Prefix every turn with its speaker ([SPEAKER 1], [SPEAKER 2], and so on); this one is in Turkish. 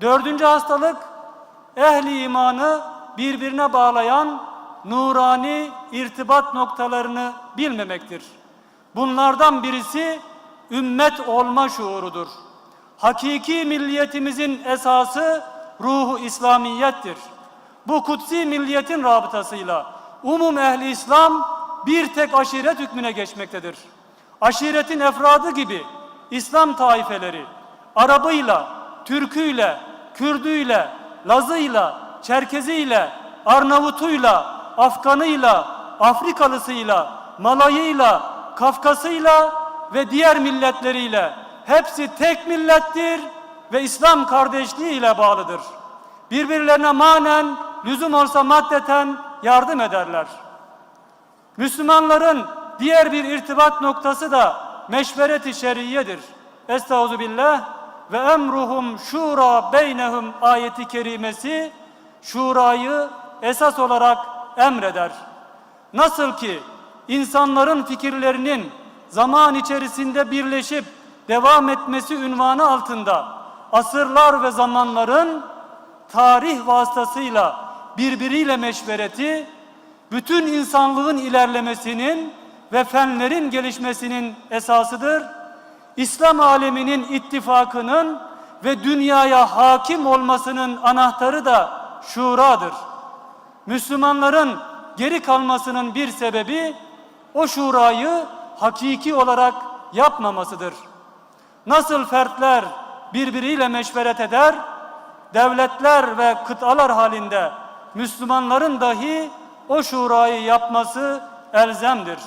[SPEAKER 1] Dördüncü hastalık ehli imanı birbirine bağlayan nurani irtibat noktalarını bilmemektir. Bunlardan birisi ümmet olma şuurudur. Hakiki milliyetimizin esası ruhu İslamiyettir. Bu kutsi milliyetin rabıtasıyla umum ehli İslam bir tek aşiret hükmüne geçmektedir. Aşiretin efradı gibi İslam taifeleri Arabıyla, Türküyle, Kürdüyle, Lazıyla, Çerkeziyle, Arnavutuyla, Afganıyla, Afrikalısıyla, Malayıyla, Kafkasıyla ve diğer milletleriyle hepsi tek millettir ve İslam kardeşliği ile bağlıdır. Birbirlerine manen, lüzum olsa maddeten yardım ederler. Müslümanların diğer bir irtibat noktası da meşveret-i şer'iyedir. Estağfirullah ve emruhum şura beynehum ayeti kerimesi şurayı esas olarak emreder. Nasıl ki insanların fikirlerinin zaman içerisinde birleşip devam etmesi ünvanı altında asırlar ve zamanların tarih vasıtasıyla birbiriyle meşvereti bütün insanlığın ilerlemesinin ve fenlerin gelişmesinin esasıdır. İslam aleminin ittifakının ve dünyaya hakim olmasının anahtarı da şuradır. Müslümanların geri kalmasının bir sebebi o şurayı hakiki olarak yapmamasıdır. Nasıl fertler birbiriyle meşveret eder, devletler ve kıtalar halinde Müslümanların dahi o şurayı yapması elzemdir.